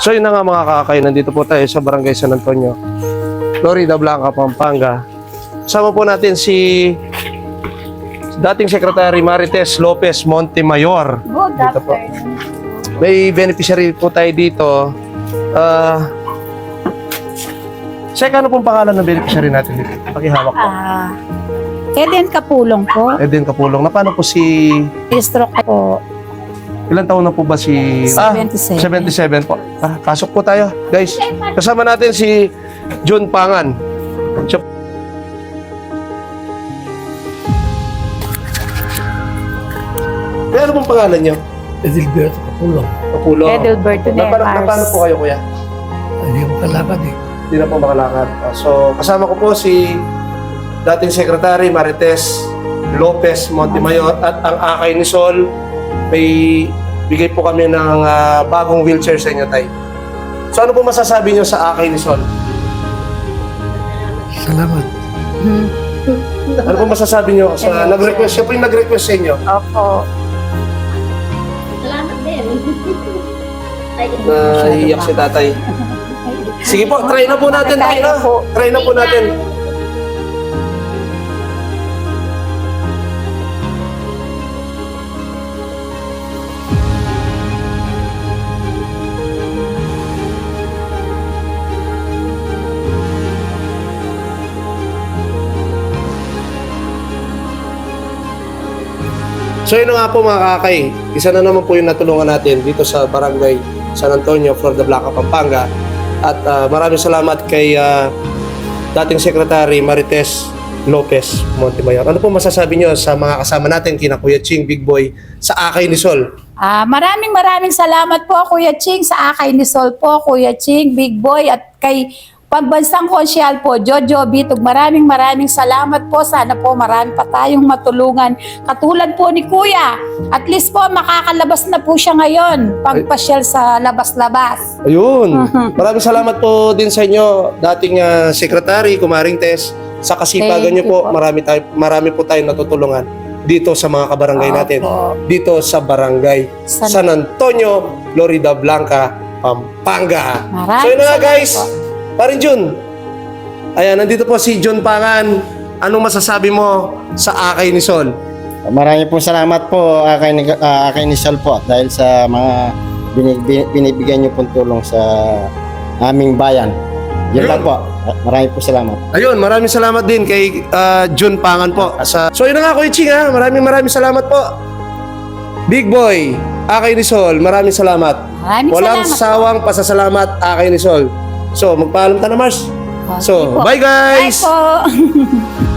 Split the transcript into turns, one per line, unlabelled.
So yun na nga mga kakay, nandito po tayo sa Barangay San Antonio, Florida Blanca, Pampanga. Kasama po natin si dating Secretary Marites Lopez Montemayor.
Good
Dito po. May beneficiary po tayo dito. Ah... Sek, ano pong pangalan ng beneficiary natin dito? Pakihawak po.
Ah, Eden Kapulong po.
Eden Kapulong. Na paano po si...
Stroke po.
Ilan taon na po ba si...
77.
77 po. Ah, pasok po tayo, guys. Kasama natin si John Pangan. Siya... Eh, ano pong pangalan niyo?
Edilberto Kapulong.
Kapulong.
Edelberto
Na, paano, na paano po kayo, kuya?
Hindi ko kalakad eh.
Hindi na po makalakad. Ah, so, kasama ko po si dating Secretary Marites Lopez Montemayor at ang akay ni Sol. May bigay po kami ng ah, bagong wheelchair sa inyo, Tay. So, ano po masasabi niyo sa akay ni Sol?
Salamat.
Ano po masasabi niyo sa nag-request? Siya po yung nag-request sa inyo
Opo.
Salamat din. Ay,
na iiyak si tatay. Sige po, try na po natin. Try na. Try na po natin. So yun nga po mga kakay, isa na naman po yung natulungan natin dito sa Barangay San Antonio, Florida Blanca, Pampanga. At ah, maraming salamat kay ah, dating Secretary Marites Lopez Montemayor. Ano po masasabi niyo sa mga kasama natin, kina Kuya Ching, Big Boy, sa Akay ni Sol?
Ah, maraming maraming salamat po Kuya Ching sa akay ni Sol po, Kuya Ching, Big Boy at kay Pambansang Konsyal po, Jojo Bitog. Maraming maraming salamat po. Sana po marami pa tayong matulungan. Katulad po ni Kuya. At least po makakalabas na po siya ngayon. Pagpasyal sa labas-labas.
Ayun. Maraming salamat po din sa inyo, dating ah, Secretary, Kumaring Tess. Sa kasipagan niyo po,
po.
marami, tayo, marami po tayong natutulungan dito sa mga kabarangay natin.
Opo.
Dito sa Barangay
San-
San Antonio, Florida Blanca, Pampanga.
Maraming
so yun na nga guys.
po.
Parin Jun. Ayan, nandito po si John Pangan. Anong masasabi mo sa akay ni Sol?
Maraming po salamat po akay ni, uh, akay ni Sal po dahil sa mga binig, bin- binibigyan niyo pong tulong sa aming bayan. Yun lang po. Maraming po salamat.
Ayun, maraming salamat din kay ah, John Pangan po. Sa... So yun na nga Kuya Ching ha. Maraming maraming salamat po. Big Boy, akay ni Sol, maraming salamat.
Maraming
Walang
salamat po.
sawang pasasalamat akay ni Sol. So, magpaalam ta na Mars. So, bye
Bye
guys!
po.